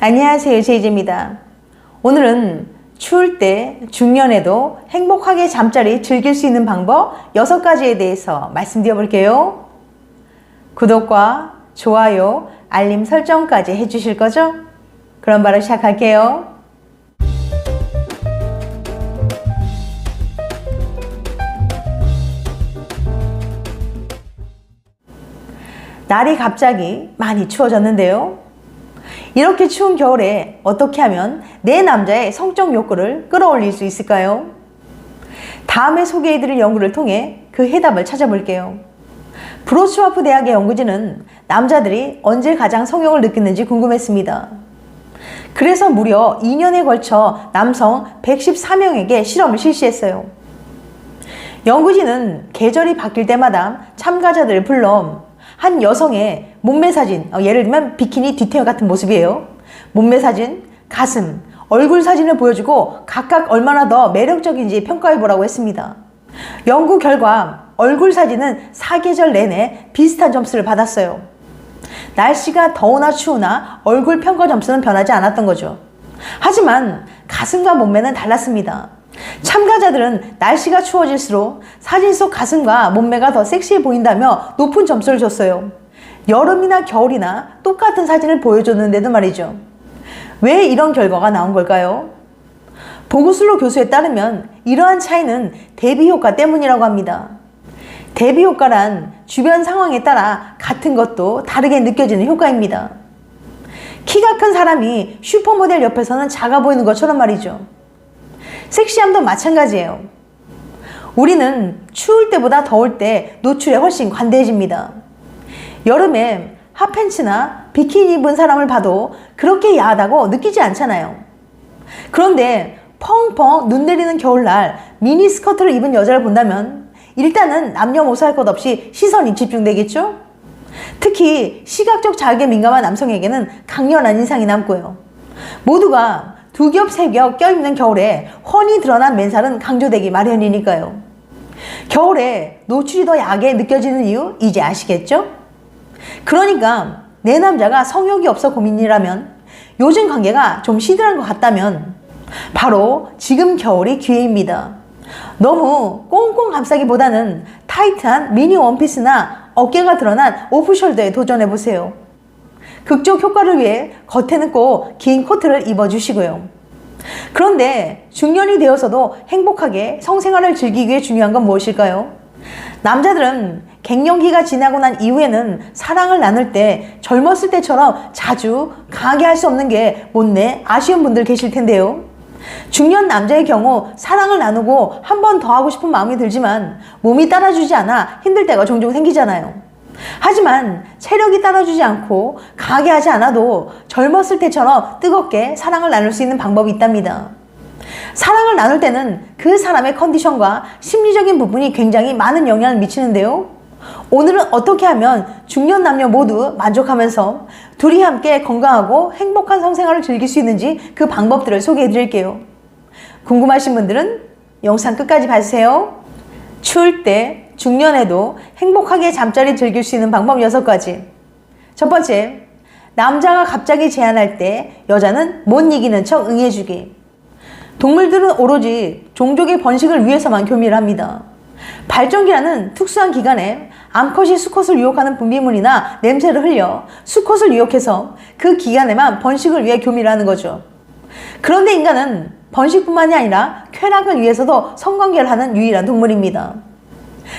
안녕하세요. 제이제입니다. 오늘은 추울 때 중년에도 행복하게 잠자리 즐길 수 있는 방법 6가지에 대해서 말씀드려 볼게요. 구독과 좋아요, 알림 설정까지 해주실 거죠? 그럼 바로 시작할게요. 날이 갑자기 많이 추워졌는데요. 이렇게 추운 겨울에 어떻게 하면 내 남자의 성적 욕구를 끌어올릴 수 있을까요? 다음에 소개해드릴 연구를 통해 그 해답을 찾아볼게요. 브로츠와프 대학의 연구진은 남자들이 언제 가장 성욕을 느끼는지 궁금했습니다. 그래서 무려 2년에 걸쳐 남성 114명에게 실험을 실시했어요. 연구진은 계절이 바뀔 때마다 참가자들을 불러 한 여성의 몸매 사진, 어, 예를 들면 비키니 뒤태어 같은 모습이에요. 몸매 사진, 가슴, 얼굴 사진을 보여주고 각각 얼마나 더 매력적인지 평가해 보라고 했습니다. 연구 결과 얼굴 사진은 사계절 내내 비슷한 점수를 받았어요. 날씨가 더우나 추우나 얼굴 평가 점수는 변하지 않았던 거죠. 하지만 가슴과 몸매는 달랐습니다. 참가자들은 날씨가 추워질수록 사진 속 가슴과 몸매가 더 섹시해 보인다며 높은 점수를 줬어요. 여름이나 겨울이나 똑같은 사진을 보여줬는데도 말이죠. 왜 이런 결과가 나온 걸까요? 보구슬로 교수에 따르면 이러한 차이는 대비 효과 때문이라고 합니다. 대비 효과란 주변 상황에 따라 같은 것도 다르게 느껴지는 효과입니다. 키가 큰 사람이 슈퍼모델 옆에서는 작아 보이는 것처럼 말이죠. 섹시함도 마찬가지예요. 우리는 추울 때보다 더울 때 노출에 훨씬 관대해집니다. 여름에 핫팬츠나 비키니 입은 사람을 봐도 그렇게 야하다고 느끼지 않잖아요. 그런데 펑펑 눈 내리는 겨울날 미니 스커트를 입은 여자를 본다면 일단은 남녀모사 할 것 없이 시선이 집중되겠죠? 특히 시각적 자극에 민감한 남성에게는 강렬한 인상이 남고요. 모두가 두 겹, 세 겹 껴입는 겨울에 훤히 드러난 맨살은 강조되기 마련이니까요. 겨울에 노출이 더 야하게 느껴지는 이유 이제 아시겠죠? 그러니까 내 남자가 성욕이 없어 고민이라면 요즘 관계가 좀 시들한 것 같다면 바로 지금 겨울이 기회입니다. 너무 꽁꽁 감싸기보다는 타이트한 미니 원피스나 어깨가 드러난 오프숄더에 도전해보세요. 극적 효과를 위해 겉에는 꼭 긴 코트를 입어주시고요. 그런데 중년이 되어서도 행복하게 성생활을 즐기기 위해 중요한 건 무엇일까요? 남자들은 갱년기가 지나고 난 이후에는 사랑을 나눌 때 젊었을 때처럼 자주 강하게 할 수 없는 게 못내 아쉬운 분들 계실 텐데요. 중년 남자의 경우 사랑을 나누고 한 번 더 하고 싶은 마음이 들지만 몸이 따라주지 않아 힘들 때가 종종 생기잖아요. 하지만 체력이 따라주지 않고 강하게 하지 않아도 젊었을 때처럼 뜨겁게 사랑을 나눌 수 있는 방법이 있답니다. 사랑을 나눌 때는 그 사람의 컨디션과 심리적인 부분이 굉장히 많은 영향을 미치는데요. 오늘은 어떻게 하면 중년 남녀 모두 만족하면서 둘이 함께 건강하고 행복한 성생활을 즐길 수 있는지 그 방법들을 소개해 드릴게요. 궁금하신 분들은 영상 끝까지 봐주세요. 추울 때 중년에도 행복하게 잠자리 즐길 수 있는 방법 6가지. 첫 번째, 남자가 갑자기 제안할 때 여자는 못 이기는 척 응해주기. 동물들은 오로지 종족의 번식을 위해서만 교미를 합니다. 발정기라는 특수한 기간에 암컷이 수컷을 유혹하는 분비물이나 냄새를 흘려 수컷을 유혹해서 그 기간에만 번식을 위해 교미를 하는 거죠. 그런데 인간은 번식뿐만이 아니라 쾌락을 위해서도 성관계를 하는 유일한 동물입니다.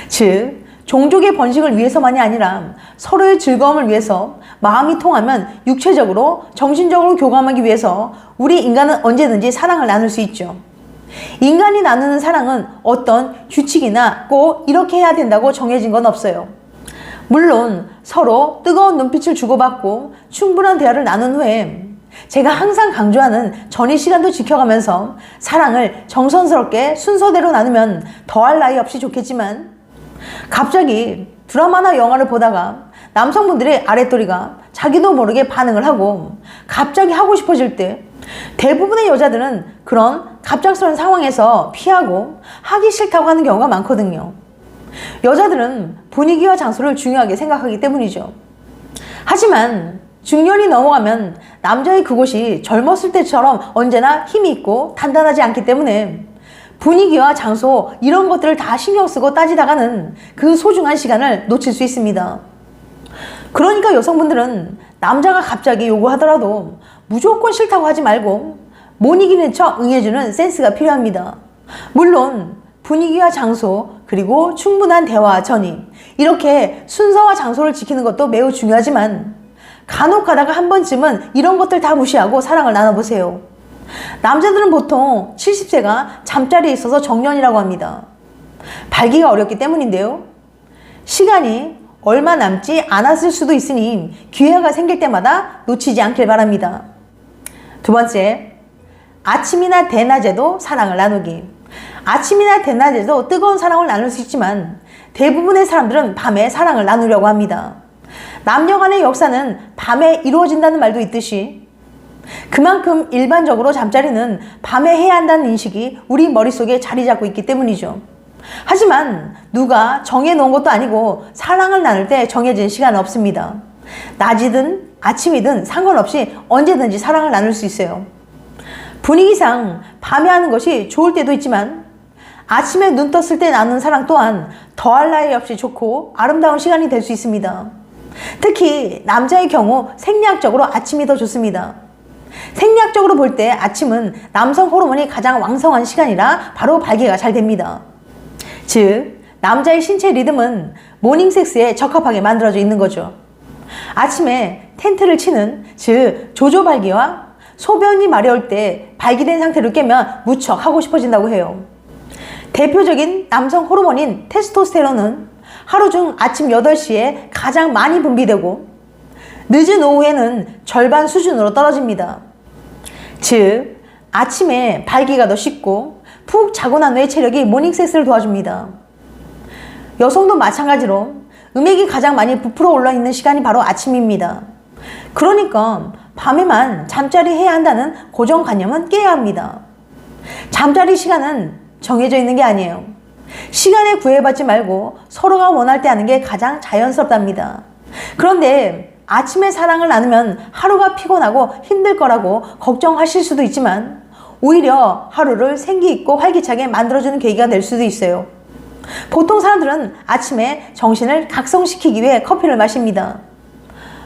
즉, 종족의 번식을 위해서만이 아니라 서로의 즐거움을 위해서 마음이 통하면 육체적으로, 정신적으로 교감하기 위해서 우리 인간은 언제든지 사랑을 나눌 수 있죠. 인간이 나누는 사랑은 어떤 규칙이나 꼭 이렇게 해야 된다고 정해진 건 없어요. 물론 서로 뜨거운 눈빛을 주고받고 충분한 대화를 나눈 후에 제가 항상 강조하는 전의 시간도 지켜가면서 사랑을 정성스럽게 순서대로 나누면 더할 나위 없이 좋겠지만 갑자기 드라마나 영화를 보다가 남성분들의 아랫도리가 자기도 모르게 반응을 하고 갑자기 하고 싶어질 때 대부분의 여자들은 그런 갑작스러운 상황에서 피하고 하기 싫다고 하는 경우가 많거든요. 여자들은 분위기와 장소를 중요하게 생각하기 때문이죠. 하지만 중년이 넘어가면 남자의 그곳이 젊었을 때처럼 언제나 힘이 있고 단단하지 않기 때문에 분위기와 장소 이런 것들을 다 신경 쓰고 따지다가는 그 소중한 시간을 놓칠 수 있습니다. 그러니까 여성분들은 남자가 갑자기 요구하더라도 무조건 싫다고 하지 말고 못 이기는 척 응해주는 센스가 필요합니다. 물론 분위기와 장소 그리고 충분한 대화와 전이 이렇게 순서와 장소를 지키는 것도 매우 중요하지만 간혹 가다가 한 번쯤은 이런 것들 다 무시하고 사랑을 나눠보세요. 남자들은 보통 70세가 잠자리에 있어서 정년이라고 합니다. 발기가 어렵기 때문인데요. 시간이 얼마 남지 않았을 수도 있으니 기회가 생길 때마다 놓치지 않길 바랍니다. 두 번째, 아침이나 대낮에도 사랑을 나누기. 아침이나 대낮에도 뜨거운 사랑을 나눌 수 있지만 대부분의 사람들은 밤에 사랑을 나누려고 합니다. 남녀 간의 역사는 밤에 이루어진다는 말도 있듯이 그만큼 일반적으로 잠자리는 밤에 해야 한다는 인식이 우리 머릿속에 자리 잡고 있기 때문이죠. 하지만 누가 정해놓은 것도 아니고 사랑을 나눌 때 정해진 시간은 없습니다. 낮이든 아침이든 상관없이 언제든지 사랑을 나눌 수 있어요. 분위기상 밤에 하는 것이 좋을 때도 있지만 아침에 눈 떴을 때 나누는 사랑 또한 더할 나위 없이 좋고 아름다운 시간이 될 수 있습니다. 특히 남자의 경우 생리학적으로 아침이 더 좋습니다. 생리학적으로 볼 때 아침은 남성 호르몬이 가장 왕성한 시간이라 바로 발기가 잘 됩니다. 즉, 남자의 신체 리듬은 모닝 섹스에 적합하게 만들어져 있는 거죠. 아침에 텐트를 치는, 즉, 조조 발기와 소변이 마려울 때 발기된 상태로 깨면 무척 하고 싶어진다고 해요. 대표적인 남성 호르몬인 테스토스테론은 하루 중 아침 8시에 가장 많이 분비되고 늦은 오후에는 절반 수준으로 떨어집니다. 즉, 아침에 발기가 더 쉽고 푹 자고 난 후에 체력이 모닝 섹스를 도와줍니다. 여성도 마찬가지로 음액이 가장 많이 부풀어 올라 있는 시간이 바로 아침입니다. 그러니까 밤에만 잠자리 해야 한다는 고정관념은 깨야 합니다. 잠자리 시간은 정해져 있는 게 아니에요. 시간에 구애받지 말고 서로가 원할 때 하는 게 가장 자연스럽답니다. 그런데 아침에 사랑을 나누면 하루가 피곤하고 힘들 거라고 걱정하실 수도 있지만 오히려 하루를 생기 있고 활기차게 만들어주는 계기가 될 수도 있어요. 보통 사람들은 아침에 정신을 각성시키기 위해 커피를 마십니다.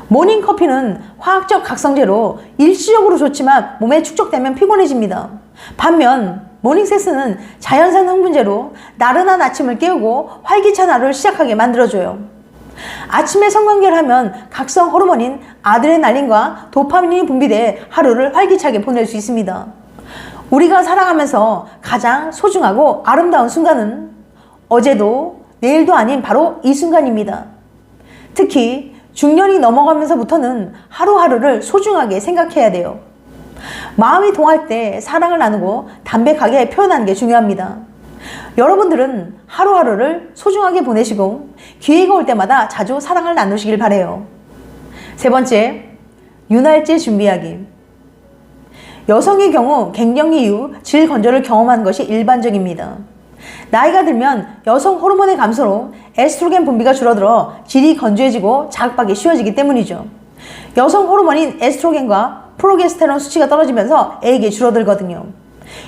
모닝 커피는 화학적 각성제로 일시적으로 좋지만 몸에 축적되면 피곤해집니다. 반면 모닝 섹스는 자연산 흥분제로 나른한 아침을 깨우고 활기찬 하루를 시작하게 만들어줘요. 아침에 성관계를 하면 각성 호르몬인 아드레날린과 도파민이 분비돼 하루를 활기차게 보낼 수 있습니다. 우리가 살아가면서 가장 소중하고 아름다운 순간은 어제도 내일도 아닌 바로 이 순간입니다. 특히 중년이 넘어가면서부터는 하루하루를 소중하게 생각해야 돼요. 마음이 동할 때 사랑을 나누고 담백하게 표현하는 게 중요합니다. 여러분들은 하루하루를 소중하게 보내시고 기회가 올 때마다 자주 사랑을 나누시길 바래요. 세 번째, 윤활제 준비하기. 여성의 경우 갱년기 이후 질 건조를 경험하는 것이 일반적입니다. 나이가 들면 여성 호르몬의 감소로 에스트로겐 분비가 줄어들어 질이 건조해지고 자극받기 쉬워지기 때문이죠. 여성 호르몬인 에스트로겐과 프로게스테론 수치가 떨어지면서 액이 줄어들거든요.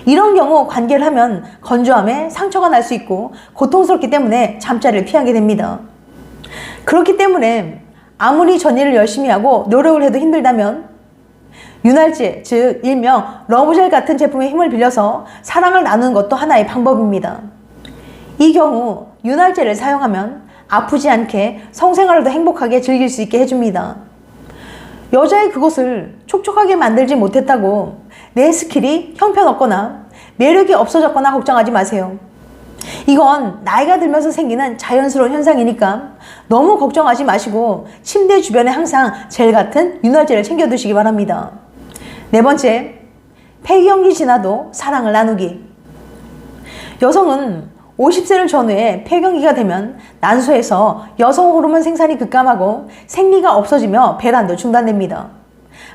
이런 경우 관계를 하면 건조함에 상처가 날 수 있고 고통스럽기 때문에 잠자리를 피하게 됩니다. 그렇기 때문에 아무리 전일을 열심히 하고 노력을 해도 힘들다면 윤활제, 즉 일명 러브젤 같은 제품의 힘을 빌려서 사랑을 나누는 것도 하나의 방법입니다. 이 경우 윤활제를 사용하면 아프지 않게 성생활을 더 행복하게 즐길 수 있게 해줍니다. 여자의 그것을 촉촉하게 만들지 못했다고 내 스킬이 형편없거나 매력이 없어졌거나 걱정하지 마세요. 이건 나이가 들면서 생기는 자연스러운 현상이니까 너무 걱정하지 마시고 침대 주변에 항상 젤 같은 윤활제를 챙겨 두시기 바랍니다. 네 번째, 폐경기 지나도 사랑을 나누기. 여성은 50세를 전후에 폐경기가 되면 난소에서 여성 호르몬 생산이 급감하고 생리가 없어지며 배란도 중단됩니다.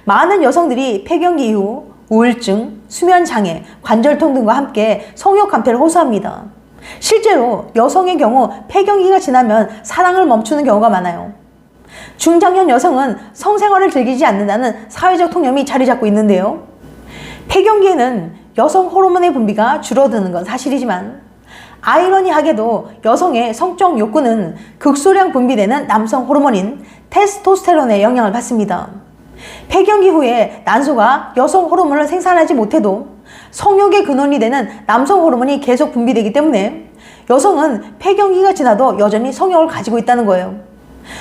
많은 여성들이 폐경기 이후 우울증, 수면장애, 관절통 등과 함께 성욕 감퇴를 호소합니다. 실제로 여성의 경우 폐경기가 지나면 사랑을 멈추는 경우가 많아요. 중장년 여성은 성생활을 즐기지 않는다는 사회적 통념이 자리 잡고 있는데요. 폐경기에는 여성 호르몬의 분비가 줄어드는 건 사실이지만 아이러니하게도 여성의 성적 욕구는 극소량 분비되는 남성 호르몬인 테스토스테론의 영향을 받습니다. 폐경기 후에 난소가 여성 호르몬을 생산하지 못해도 성욕의 근원이 되는 남성 호르몬이 계속 분비되기 때문에 여성은 폐경기가 지나도 여전히 성욕을 가지고 있다는 거예요.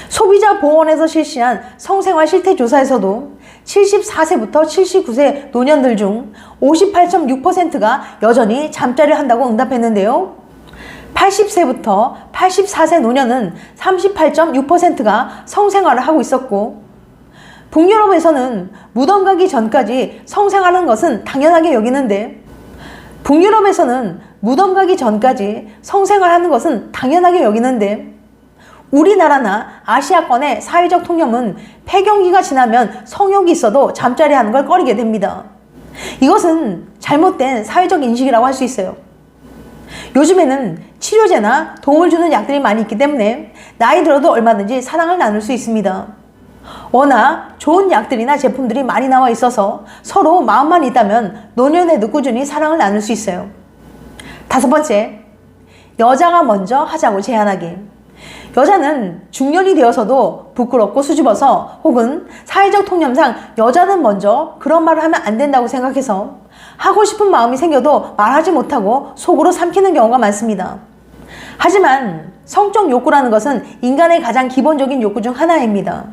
소비자 보호원에서 실시한 성생활 실태 조사에서도 74세부터 79세 노년들 중 58.6%가 여전히 잠자리를 한다고 응답했는데요. 80세부터 84세 노년은 38.6%가 성생활을 하고 있었고, 북유럽에서는 무덤 가기 전까지 성생활하는 것은 당연하게 여기는데, 북유럽에서는 무덤 가기 전까지 성생활하는 것은 당연하게 여기는데, 우리나라나 아시아권의 사회적 통념은 폐경기가 지나면 성욕이 있어도 잠자리 하는 걸 꺼리게 됩니다. 이것은 잘못된 사회적 인식이라고 할 수 있어요. 요즘에는 치료제나 도움을 주는 약들이 많이 있기 때문에 나이 들어도 얼마든지 사랑을 나눌 수 있습니다. 워낙 좋은 약들이나 제품들이 많이 나와 있어서 서로 마음만 있다면 노년에도 꾸준히 사랑을 나눌 수 있어요. 다섯 번째, 여자가 먼저 하자고 제안하기. 여자는 중년이 되어서도 부끄럽고 수줍어서 혹은 사회적 통념상 여자는 먼저 그런 말을 하면 안 된다고 생각해서 하고 싶은 마음이 생겨도 말하지 못하고 속으로 삼키는 경우가 많습니다. 하지만 성적 욕구라는 것은 인간의 가장 기본적인 욕구 중 하나입니다.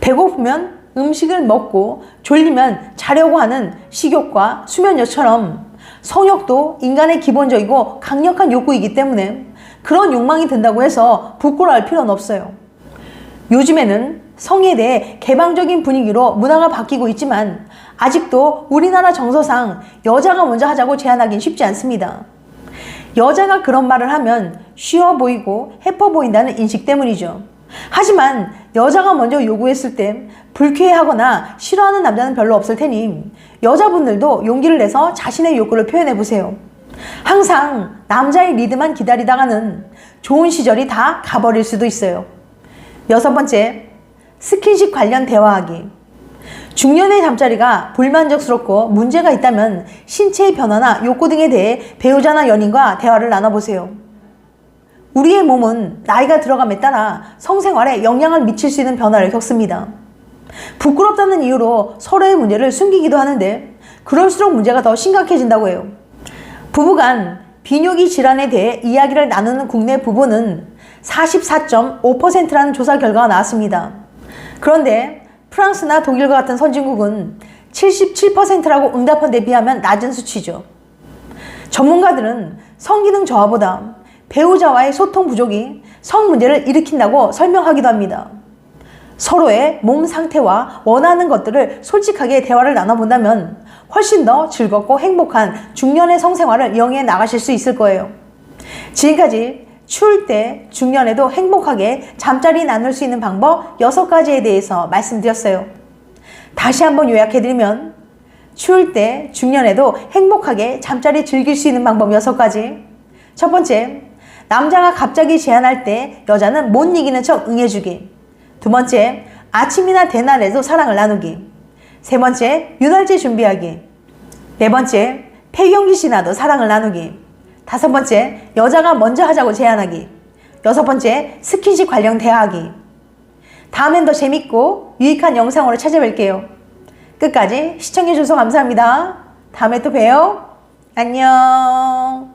배고프면 음식을 먹고 졸리면 자려고 하는 식욕과 수면여처럼 성욕도 인간의 기본적이고 강력한 욕구이기 때문에 그런 욕망이 든다고 해서 부끄러워할 필요는 없어요. 요즘에는 성에 대해 개방적인 분위기로 문화가 바뀌고 있지만 아직도 우리나라 정서상 여자가 먼저 하자고 제안하긴 쉽지 않습니다. 여자가 그런 말을 하면 쉬워 보이고 해퍼 보인다는 인식 때문이죠. 하지만 여자가 먼저 요구했을 때 불쾌해하거나 싫어하는 남자는 별로 없을 테니 여자분들도 용기를 내서 자신의 욕구를 표현해 보세요. 항상 남자의 리드만 기다리다가는 좋은 시절이 다 가버릴 수도 있어요. 여섯 번째, 스킨십 관련 대화하기. 중년의 잠자리가 불만족스럽고 문제가 있다면 신체의 변화나 욕구 등에 대해 배우자나 연인과 대화를 나눠보세요. 우리의 몸은 나이가 들어감에 따라 성생활에 영향을 미칠 수 있는 변화를 겪습니다. 부끄럽다는 이유로 서로의 문제를 숨기기도 하는데 그럴수록 문제가 더 심각해진다고 해요. 부부간 비뇨기 질환에 대해 이야기를 나누는 국내 부부는 44.5%라는 조사 결과가 나왔습니다. 그런데 프랑스나 독일과 같은 선진국은 77%라고 응답한 데 비하면 낮은 수치죠. 전문가들은 성기능 저하보다 배우자와의 소통 부족이 성 문제를 일으킨다고 설명하기도 합니다. 서로의 몸 상태와 원하는 것들을 솔직하게 대화를 나눠본다면 훨씬 더 즐겁고 행복한 중년의 성생활을 영위해 나가실 수 있을 거예요. 지금까지 추울 때 중년에도 행복하게 잠자리 나눌 수 있는 방법 6가지에 대해서 말씀드렸어요. 다시 한번 요약해드리면 추울 때 중년에도 행복하게 잠자리 즐길 수 있는 방법 6가지. 첫 번째, 남자가 갑자기 제안할 때 여자는 못 이기는 척 응해주기. 두 번째, 아침이나 대낮에도 사랑을 나누기. 세 번째, 유달제 준비하기. 네 번째, 폐경기 지나도 사랑을 나누기. 다섯 번째, 여자가 먼저 하자고 제안하기. 여섯 번째, 스킨십 관련 대화하기. 다음엔 더 재밌고 유익한 영상으로 찾아뵐게요. 끝까지 시청해주셔서 감사합니다. 다음에 또 봬요. 안녕.